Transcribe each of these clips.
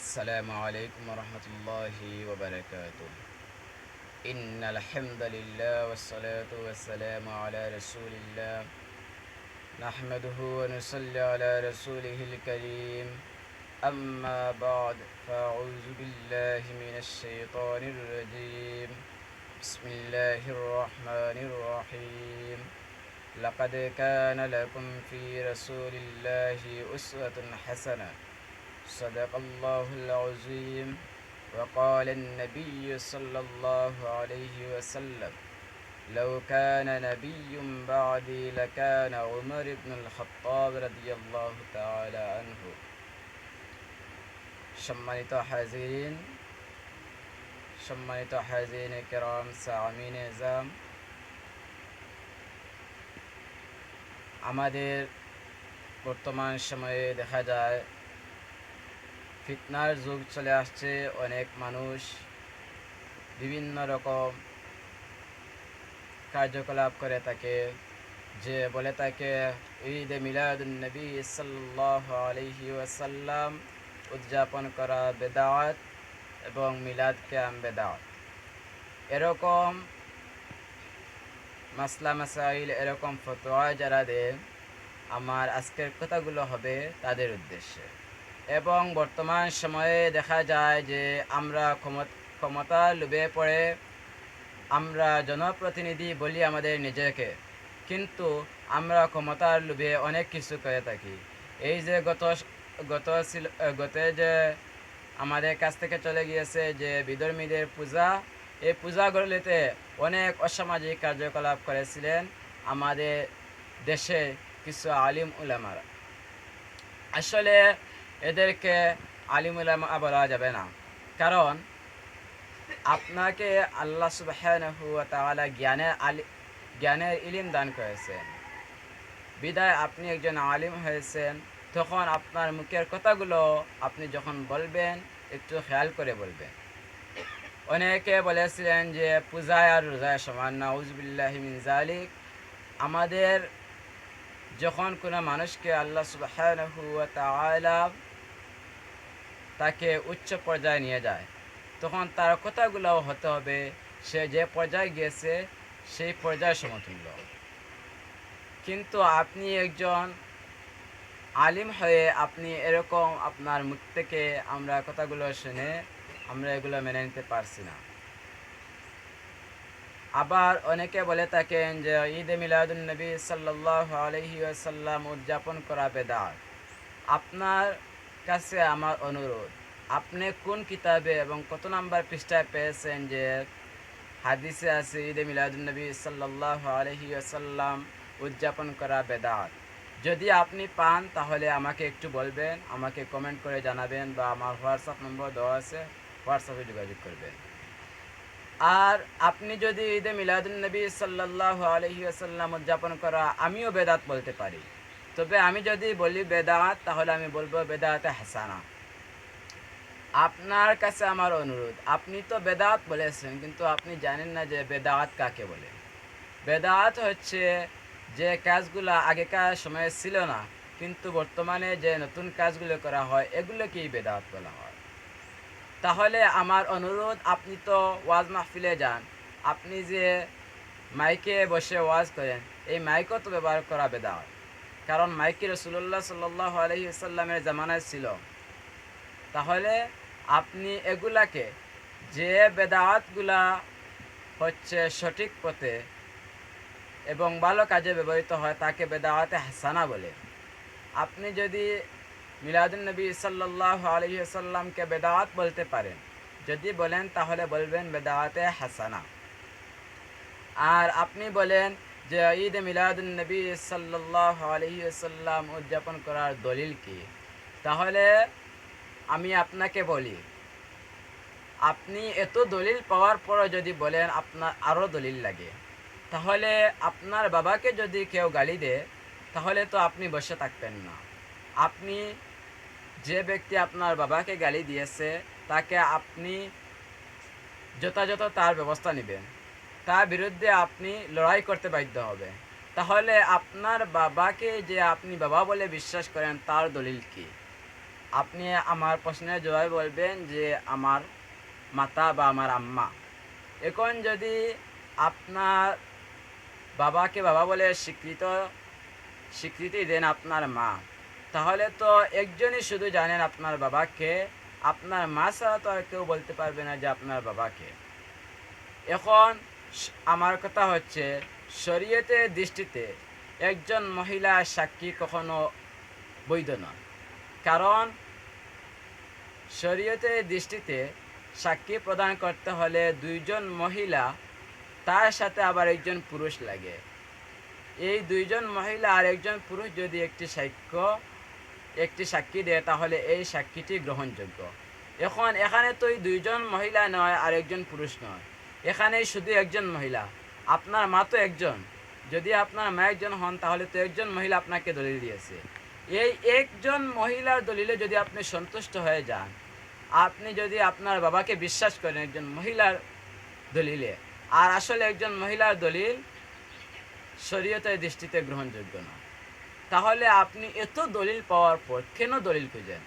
السلام عليكم ورحمة الله وبركاته. إن الحمد لله والصلاة والسلام على رسول الله. نحمده ونصلي على رسوله الكريم. أما بعد فأعوذ بالله من الشيطان الرجيم. بسم الله الرحمن الرحيم. لقد كان لكم في رسول الله أسوة حسنة. صدق الله العظيم وقال النبي صلى الله عليه وسلم لو كان نبي بعدي لكان عمر بن الخطاب رضي الله تعالى عنه সম্মানিত হাজিরিন সম্মানিত হাজিরিন কেরাম সামিন এজাম আমাদের বর্তমান সময়ে দেখা যায় ফিতনার যুগ চলে আসছে, অনেক মানুষ বিভিন্ন রকম কার্যকলাপ করে থাকে। যে বলে থাকে ঈদে মিলাদুলনবী সাল্লাহ উদযাপন করা বেদাওয়াত এবং মিলাদ ক্যাম বেদাওয়াত। এরকম মাসলা মাসাইল, এরকম ফতোয়া যারা দেয়, আমার আজকের কথাগুলো হবে তাদের উদ্দেশ্যে। এবং বর্তমান সময়ে দেখা যায় যে আমরা ক্ষমতা লোভে পড়ে আমরা জনপ্রতিনিধি বলি আমাদের নিজেকে। কিন্তু আমরা ক্ষমতার লোভে অনেক কিছু করে থাকি। এই যে গত গত গতে যে আমাদের কাছ থেকে চলে গিয়েছে যে বিধর্মীদের পূজা, এই পূজাগুলিতে অনেক অসামাজিক কার্যকলাপ করেছিলেন আমাদের দেশে কিছু আলিম উলামারা। আসলে এদেরকে আলিম বলা যাবে না। কারণ আপনাকে আল্লাহ সুবাহ জ্ঞানের আলি জ্ঞানের ইলিম দান করেছেন। বিদায় আপনি একজন আলিম হয়েছেন, তখন আপনার মুখের কথাগুলো আপনি যখন বলবেন, একটু খেয়াল করে বলবেন। অনেকে বলেছিলেন যে পূজায় আর রোজায় সমান না মিন জালিক আমাদের যখন কোনো মানুষকে আল্লাহ সুবাহ তাকে উচ্চ পর্যায়ে নিয়ে যায়। তখন তার কথাগুলো হতে হবে, সে যে পর্যায়ে গিয়েছে, সেই পর্যায় সমতুল্য। কিন্তু আপনি একজন আলিম হয়ে আপনি এরকম আপনার মুখ থেকে আমরা কথাগুলো শুনে আমরা এগুলো মেনে নিতে পারছি না। আবার অনেকে বলে থাকেন যে ঈদ মিলাদুল নবী সাল্লাহ আলহি আসাল্লাম উদযাপন করা বেদার আপনার কাছে আমার অনুরোধ। আপনি কোন কিতাবে এবং কত নাম্বার পৃষ্ঠায় পেয়েছেন যে হাদিসে আছে, ঈদে মিলাদুলনবী সাল্লাহ আলহি আসাল্লাম উদযাপন করা বেদাত? যদি আপনি পান, তাহলে আমাকে একটু বলবেন, আমাকে কমেন্ট করে জানাবেন বা আমার হোয়াটসঅ্যাপ নম্বর দেওয়া আছে হোয়াটসঅ্যাপে যোগাযোগ করবেন। আর আপনি যদি ঈদে মিলাদুলনবী সাল্লাহ আলহি আসাল্লাম উদযাপন করা আমিও বেদাত বলতে পারি। তবে আমি যদি বলি বেদাত, তাহলে আমি বলব বেদাতে হাসানা। আপনার কাছে আমার অনুরোধ, আপনি তো বেদাত বলেছেন, কিন্তু আপনি জানেন না যে বেদাত কাকে বলে। বেদাত হচ্ছে যে কাজগুলো আগেকার সময়ে ছিল না, কিন্তু বর্তমানে যে নতুন কাজগুলো করা হয়, এগুলোকেই বেদাত বলা হয়। তাহলে আমার অনুরোধ, আপনি তো ওয়াজ মাহফিলে যান, আপনি যে মাইকে বসে ওয়াজ করেন, এই মাইকও তো ব্যবহার করা বেদাত। কারণ মাইকি রসুল্লাহ সাল্লাহ আলহিসাল্লামের জামানায় ছিল। তাহলে আপনি এগুলাকে যে বেদাওয়াতগুলা হচ্ছে সঠিক পথে এবং ভালো কাজে ব্যবহৃত হয় তাকে বেদাওয়াতে হাসানা বলে। আপনি যদি মিলাদুল নবী সাল্লাহ আলহিসাল্লামকে বেদাওয়াত বলতে পারেন, যদি বলেন তাহলে বলবেন বেদাওয়াতে হাসানা। আর আপনি বলেন যে ঈদ মিলাদুল নবী সাল্লাহ আলহিসাল্লাম উদযাপন করার দলিল কি? তাহলে আমি আপনাকে বলি, আপনি এত দলিল পাওয়ার পরও যদি বলেন আপনার আরও দলিল লাগে, তাহলে আপনার বাবাকে যদি কেউ গালি দেয় তাহলে তো আপনি বসে থাকবেন না। আপনি যে ব্যক্তি আপনার বাবাকে গালি দিয়েছে, তাকে আপনি যথাযথ তার ব্যবস্থা নেবেন। তার বিরুদ্ধে আপনি লড়াই করতে বাধ্য হবে। তাহলে আপনার বাবাকে যে আপনি বাবা বলে বিশ্বাস করেন, তার দলিল কি? আপনি আমার প্রশ্নের জবাব বলবেন যে, আমার মাতা বা আমার আম্মা। এখন যদি আপনার বাবাকে বাবা বলে স্বীকৃত, স্বীকৃতি দেন আপনার মা, তাহলে তো একজনই শুধু জানেন আপনার বাবাকে। আপনার মা ছাড়া তো আর কেউ বলতে পারবে না যে আপনার বাবাকে। এখন আমার কথা হচ্ছে, শরীয়তের দৃষ্টিতে একজন মহিলা সাক্ষী কখনো বৈধ নয়। কারণ, শরীয়তের দৃষ্টিতে সাক্ষী প্রদান করতে হলে দুইজন মহিলা, তার সাথে আবার একজন পুরুষ লাগে। এই দুইজন মহিলা আর একজন পুরুষ যদি একটি সাক্ষ্য, একটি সাক্ষী দেয়, তাহলে এই সাক্ষীটি গ্রহণযোগ্য। এখন এখানে তো দুইজন মহিলা নয় আর একজন পুরুষ নয়। এখানে শুধু একজন মহিলা। আপনার মা তো একজন। যদি আপনার মা একজন হন, তাহলে তো একজন মহিলা আপনাকে দলিল দিয়েছে। এই একজন মহিলার দলিলে যদি আপনি সন্তুষ্ট হয়ে যান, আপনি যদি আপনার বাবাকে বিশ্বাস করেন একজন মহিলার দলিলে, আর আসলে একজন মহিলার দলিল শরীয়তের দৃষ্টিতে গ্রহণযোগ্য না, তাহলে আপনি এত দলিল পাওয়ার পর কেন দলিল খুঁজেন?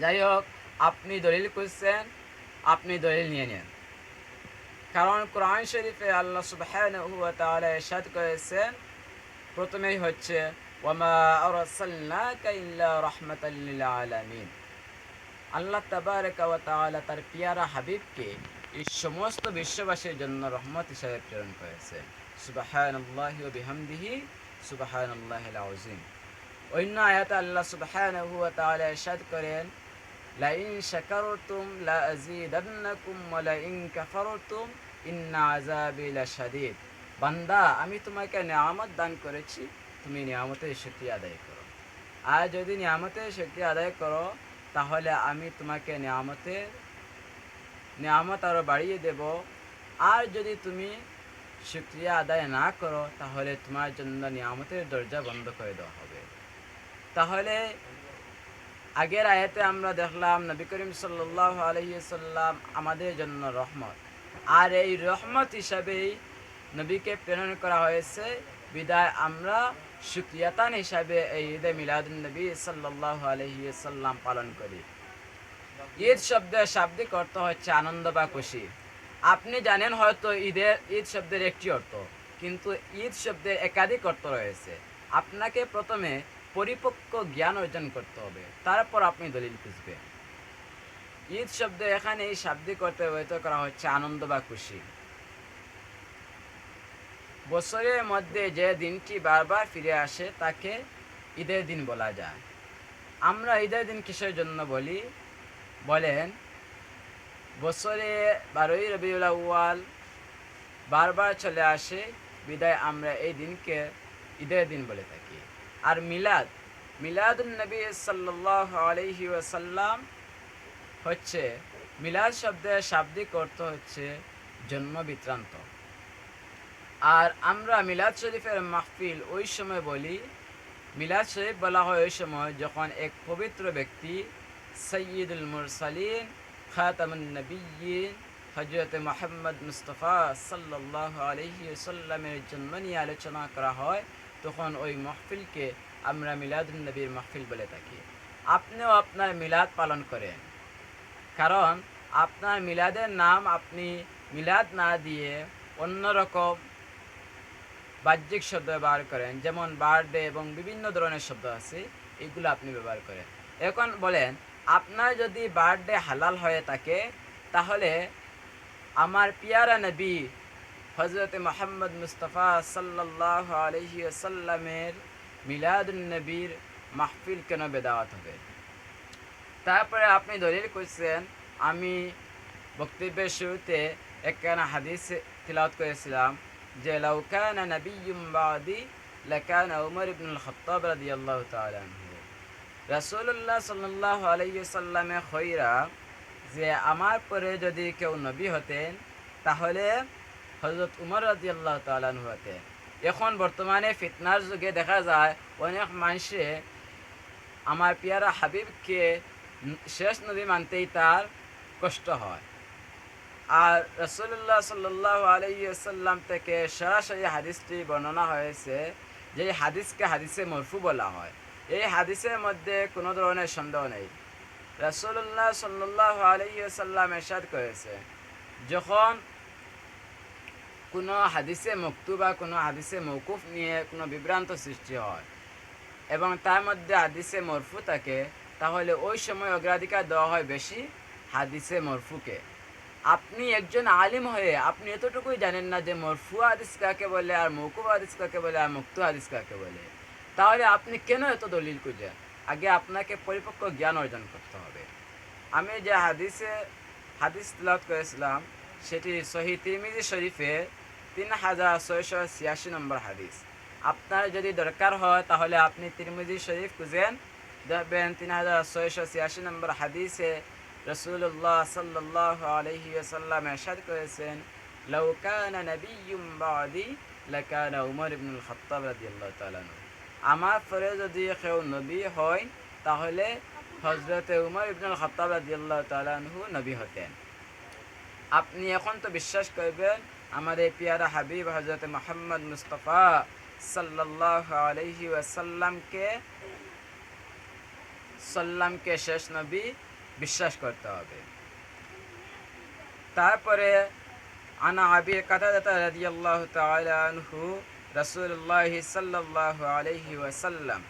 যাই হোক, আপনি দলিল খুঁজছেন, আপনি দলিল নিয়ে নেন। কারণ কোরআন শরীফে আল্লাহ সুবহানাহু ওয়া তাআলা করেছেন, প্রথমেই হচ্ছে, ওয়ামা আরসালনাকা ইল্লা রাহমাতাল লিল আলামিন। আল্লাহ তাবারাকা ওয়া তার পিয়ারা হাবিবকে এই সমস্ত বিশ্ববাসীর জন্য রহমত হিসাবে প্রেরণ করেছেন। সুবহানাল্লাহি ওয়া বিহামদিহি, সুবহানাল্লাহিল আযীম। অন্য আয়াতে আল্লাহ সুবহানাহু ওয়া তাআলা ইরশাদ করেন লাইন শাকারতুম লা আযীদান্নাকুম ওয়া লাইন কাফারতুম ইন্না আযাবি বান্দা, আমি তোমাকে নিয়ামত দান করেছি, তুমি নিয়ামতের শুকরিয়া আদায় করো। আর যদি নিয়ামতের শুকরিয়া আদায় করো, তাহলে আমি তোমাকে নিয়ামতের, নিয়ামত আরও বাড়িয়ে দেব। আর যদি তুমি শুক্রিয়া আদায় না করো, তাহলে তোমার জন্য নিয়ামতের দরজা বন্ধ করে দেওয়া হবে। তাহলে আগের আয়াতে আমরা দেখলাম নবী করিম সাল্লাহ আলহিসাল্লাম আমাদের জন্য রহমত। আর এই রহমত হিসাবেই নবীকে প্রেরণ করা হয়েছে। বিদায় আমরা শুক্রিয়াতান হিসাবে এই ঈদে মিলাদুল নবী সাল্লাহ আলহিসাল্লাম পালন করি। ঈদ শব্দের শাব্দিক অর্থ হচ্ছে আনন্দ বা খুশি। আপনি জানেন হয়তো ঈদের ঈদ শব্দের একটি অর্থ, কিন্তু ঈদ শব্দের একাধিক অর্থ রয়েছে। আপনাকে প্রথমে পরিপক্ক জ্ঞান অর্জন করতে হবে। তারপর আপনি দলিল খুঁজবেন। ঈদ শব্দ এখানে এই শাব্দিক অর্থে ব্যবহৃত করা হচ্ছে আনন্দ বা খুশি। বছরের মধ্যে যে দিনটি বারবার ফিরে আসে, তাকে ঈদের দিন বলা যায়। আমরা ঈদের দিন কিসের জন্য বলি? বলেন, বছরে বারোই রবিউল আউয়াল বারবার চলে আসে, বিদায় আমরা এই দিনকে ঈদের দিন বলে থাকি। আর মিলাদ। মিলাদুল নবী সাল্লাহ আলহি ওয়াসাল্লাম হচ্ছে, মিলাদ শব্দের শাব্দিক অর্থ হচ্ছে জন্ম বৃত্তান্ত আর আমরা মিলাদ শরীফের মাহফিল ওই সময় বলি, মিলাদ শরীফ বলা হয় ওই সময় যখন এক পবিত্র ব্যক্তি সৈয়দুল মুরসালিন, খাতামুন নবীন হজরত মোহাম্মদ মুস্তফা সাল্লাহ আলহি সাল্লামের জন্ম নিয়ে আলোচনা করা হয়। তখন ওই মহফিলকে আমরা মিলাদুল নবীর মাহফিল বলে থাকি। আপনিও আপনার মিলাদ পালন করেন। কারণ আপনার মিলাদের নাম আপনি মিলাদ না দিয়ে অন্যরকম বাহ্যিক শব্দ ব্যবহার করেন, যেমন বার্থডে এবং বিভিন্ন ধরনের শব্দ আছে, এগুলো আপনি ব্যবহার করেন। এখন বলেন, আপনার যদি বার্থডে হালাল হয়ে থাকে, তাহলে আমার পিয়ারা নবী হজরত মোহাম্মদ মুস্তফা সাল্লাহ আলহি সাল্লামের মিলাদুল মাহফিল কেন বেদাওয়াত হবে? তারপরে আপনি দলিল করছেন, আমি বক্তব্যের শুরুতে একখানা হাদিস তিলাওয়াত করেছিলাম যে লাউকানা নবিয়ুম বাদি লাকানা উমর ইবনুল খত্তাব রাদিয়াল্লাহু তাআলা রাসূলুল্লাহ সাল্লাল্লাহু আলাইহি খৈরা যে, আমার পরে যদি কেউ নবী হতেন, তাহলে হজরত উমর রাদিয়াল্লাহু তাআলা আনহু হতেন এখন বর্তমানে ফিতনার যুগে দেখা যায়, অনেক মানুষে আমার পিয়ারা হাবিবকে শেষ নবী মানতেই তার কষ্ট হয়। আর রসুল্লাহ সাল্লাহ আলাইসাল্লাম থেকে সরাসরি হাদিসটি বর্ণনা হয়েছে, যে হাদিসকে হাদিসে মরফু বলা হয়। এই হাদিসের মধ্যে কোনো ধরনের সন্দেহ নেই। রসুল্লাহ সাল্লাল্লাহু আলাইহি সাল্লাম এরশাদ করেছে, যখন কোনো হাদিসে মক্তু বা কোনো হাদিসে মৌকুফ নিয়ে কোনো বিভ্রান্ত সৃষ্টি হয়। এবং তার মধ্যে হাদিসে মরফু থাকে, তাহলে ওই সময় অগ্রাধিকার দেওয়া হয় বেশি হাদিসে মরফুকে। আপনি একজন আলিম হয়ে, আপনি এতটুকুই জানেন না যে মরফু হাদিস কাকে বলে আর মৌকুফ হাদিস কাকে বলে আর মুক্তু হাদিস কাকে বলে। তাহলে আপনি কেন এত দলিল খুঁজেন? আগে আপনাকে পরিপক্ক জ্ঞান অর্জন করতে হবে। আমি যে হাদিসে হাদিস তিলাওয়াত করেছিলাম, সেটি শহীদ তিরমিজি শরীফে তিন হাজার ছয়শো ছিয়াশি নম্বর হাদিস। আপনার যদি দরকার হয়, তাহলে আপনি তিরমিজি শরীফ খুঁজেন। দেখবেন তিন হাজার ছয়শো ছিয়াশি নম্বর হাদিসে রসুল্লাহ সাল্লাহ আলহি এরশাদ করেছেন লৌকানা নবিয়ুম বাদি লাকানা উমর ইবনুল খত্তাব রাদিয়াল্লাহু তাআলা আনহু। আমার পরে যদি কেউ নবী হয়, তাহলে হজরতে উমর ইবনুল খত্তাব রাদিয়াল্লাহু তাআলা আনহু নবী হতেন। আপনি এখন তো বিশ্বাস করবেন আমাদের পিয়ারা হাবিব হজরত মোহাম্মদ মুস্তফা সাল্লাহ আলহি ওয়াসাল্লামকে সাল্লামকে শেষ নবী বিশ্বাস করতে হবে তারপরে আনা আবি কাতাদাতা রাদিয়াল্লাহু তাআলা আনহু রাসূলুল্লাহ সাল্লাল্লাহু আলাইহি ওয়াসাল্লাম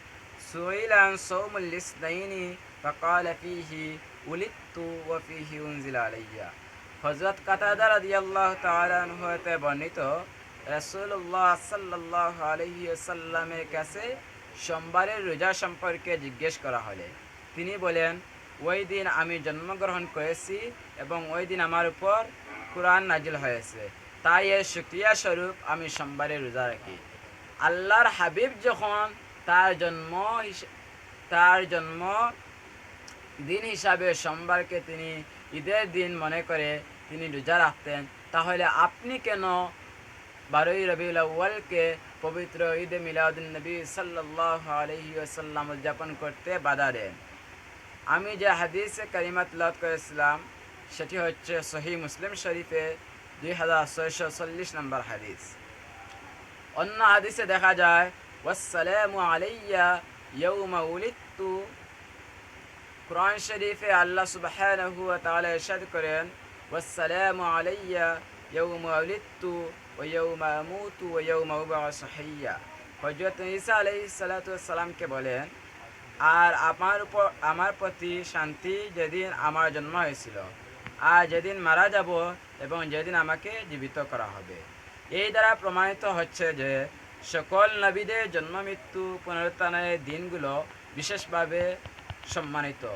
সুইল আন সাওমুল ইসনাইনি فقال فيه ولدت وفيه أنزل علي হজরত কাতাদা রাদিয়াল্লাহু তাআলা আনহু হতে বর্ণিত রাসূলুল্লাহ সাল্লাল্লাহু আলাইহি ওয়াসাল্লামের কাছে সোমবারের রোজা সম্পর্কে জিজ্ঞেস করা হলে। তিনি বলেন, ওই দিন আমি জন্মগ্রহণ করেছি এবং ওই দিন আমার উপর কোরআন নাজিল হয়েছে। তাই এর শুক্রিয়া স্বরূপ আমি সোমবারে রোজা রাখি। আল্লাহর হাবিব যখন তার জন্ম তার জন্ম দিন হিসাবে সোমবারকে তিনি ঈদের দিন মনে করে তিনি রোজা রাখতেন, তাহলে আপনি কেন বারোই রবিউল আউ্য়ালকে পবিত্র ঈদে মিলাদুন নবী সাল্লাহ আলহি আসাল্লাম উদযাপন করতে বাধা দেন? আমি যে হাদিসে কারিমাত লাদ করেছিলাম, সেটি হচ্ছে সহি মুসলিম শরীফে দুই হাজার ছয়শো চল্লিশ নম্বর হাদিস। অন্য হাদিসে দেখা যায় ওয়াসালামু আলাইয়া ইয়ৌমা উলিত্তু কোরআন শরীফে আল্লাহ সুবহানাহু ওয়া তাআলা ইরশাদ করেন, ওয়াসসালামু আলাইয়া ইয়াউমা উলিদতু ওয়া ইয়াউমা আমুতু ওয়া ইয়াউমা উবআসু হাইয়া। হযরত ঈসা আলাইহিস সালাতু ওয়াসসালামকে বলেন, আর আমার উপর, আমার প্রতি শান্তি যেদিন আমার জন্ম হয়েছিল, আর যেদিন মারা যাব এবং যেদিন আমাকে জীবিত করা হবে। এই দ্বারা প্রমাণিত হচ্ছে যে সকল নবীদের জন্ম মৃত্যু পুনরুত্থানের দিনগুলো বিশেষভাবে সম্মানিত।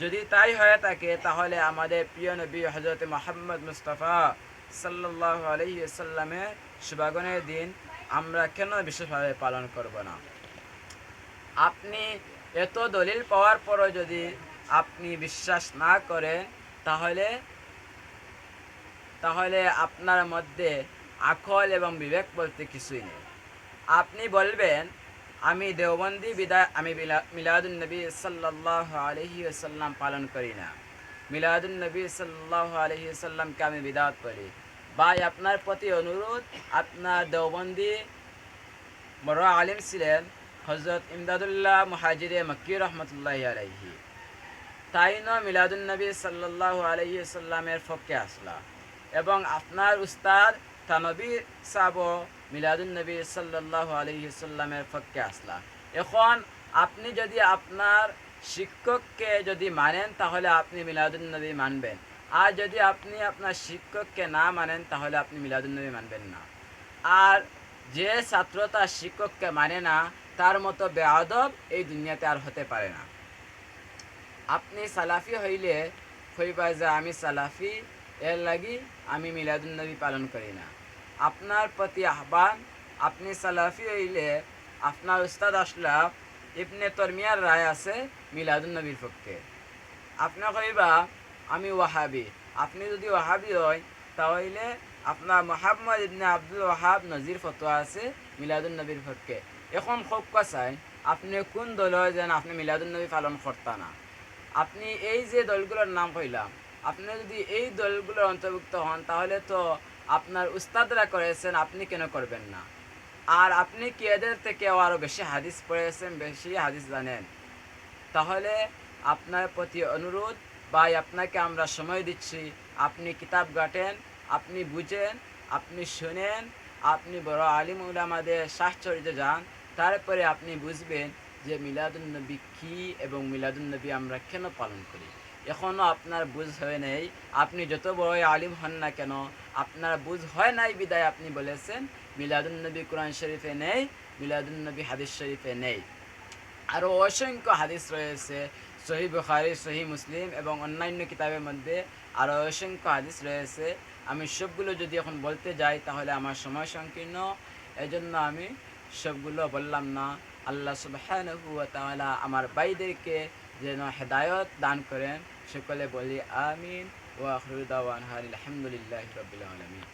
যদি তাই হয়ে থাকে, তাহলে আমাদের প্রিয় নবী হজরত মোহাম্মদ মুস্তফা সাল্লাহ আলহি সাল্লামের শুভাগনের দিন আমরা কেন বিশেষভাবে পালন করব না? আপনি এত দলিল পাওয়ার পরও যদি আপনি বিশ্বাস না করেন, তাহলে তাহলে আপনার মধ্যে আকল এবং বিবেক বলতে কিছুই নেই। আপনি বলবেন আমি দেওবন্দি বিদায়, আমি মিলাদুল নবী সাল্লাহ আলহি সাল্লাম পালন করি না। মিলাদুল নবী সাল্লাহ আলহি সাল্লামকে আমি বিদাত করি। ভাই, আপনার প্রতি অনুরোধ, আপনার দেওবন্দি বড় আলিম ছিলেন হজরত ইমদাদুল্লাহ মুহাজিরে মক্কি রহমতুল্লাহ আলহি তাই ন মিলাদুল নবী সাল্লাহ আলহি সাল্লামের পক্ষে আসলা এবং আপনার উস্তাদ তানবী সাব মিলাদুল নবী সাল্লাহ আলহি সাল্লামের পক্ষে আসলা এখন আপনি যদি আপনার শিক্ষককে যদি মানেন, তাহলে আপনি মিলাদুল নবী মানবেন। আর যদি আপনি আপনার শিক্ষককে না মানেন, তাহলে আপনি মিলাদুল নবী মানবেন না। আর যে ছাত্র তার শিক্ষককে মানে না, তার মতো বেআদব এই দুনিয়াতে আর হতে পারে না। আপনি সালাফি হইলে হইবা যে আমি সালাফি, এর লাগি আমি মিলাদুন্নবী পালন করি না। আপনার প্রতি আহ্বান, আপনি সালাফি হইলে আপনার উস্তাদ আশরাফ ইবনে তরমিয়ার রায় আছে মিলাদুন্নবীর পক্ষে। আপনি কইবা, আমি ওয়াহাবি। আপনি যদি ওয়াহাবি হয় তাহলে আপনার মোহাম্মদ ইবনে আব্দুল ওয়াহাব নজির ফতোয়া আছে মিলাদুন্নবীর পক্ষে। এখন খুব চাই আপনি কোন দল হয় যেন আপনি মিলাদুন্নবী পালন করতা না। আপনি এই যে দলগুলোর নাম কইলাম, আপনি যদি এই দলগুলোর অন্তর্ভুক্ত হন, তাহলে তো আপনার উস্তাদরা করেছেন, আপনি কেন করবেন না? আর আপনি কি এদের থেকে আরও বেশি হাদিস পড়েছেন, বেশি হাদিস জানেন? তাহলে আপনার প্রতি অনুরোধ, ভাই, আপনাকে আমরা সময় দিচ্ছি। আপনি কিতাব ঘাটেন, আপনি বুঝেন, আপনি শোনেন, আপনি বড় আলিম উলামাদের সাহচর্যে যান। তারপরে আপনি বুঝবেন যে মিলাদুন্নবী কী এবং মিলাদুন্নবী আমরা কেন পালন করি। এখনও আপনার বুঝ হয় নেই। আপনি যত বড় আলিম হন না কেন, আপনার বুঝ হয় নাই বিদায় আপনি বলেছেন মিলাদুন্নবী কোরআন শরীফে নেই মিলাদুন্নবী হাদিস শরীফে নেই। আরও অসংখ্য হাদিস রয়েছে, সহি বুখারি, সহি মুসলিম এবং অন্যান্য কিতাবের মধ্যে আরও অসংখ্য হাদিস রয়েছে। আমি সবগুলো যদি এখন বলতে যাই, তাহলে আমার সময় সংকীর্ণ। এজন্য আমি সবগুলো বললাম না। আল্লাহ তাআলা আমার ভাইদেরকে যেন হেদায়ত দান করেন। সকলে বলি আমিন ওয়া আখিরু দাওয়ানা আলহামদুলিল্লাহি রাব্বিল আলামিন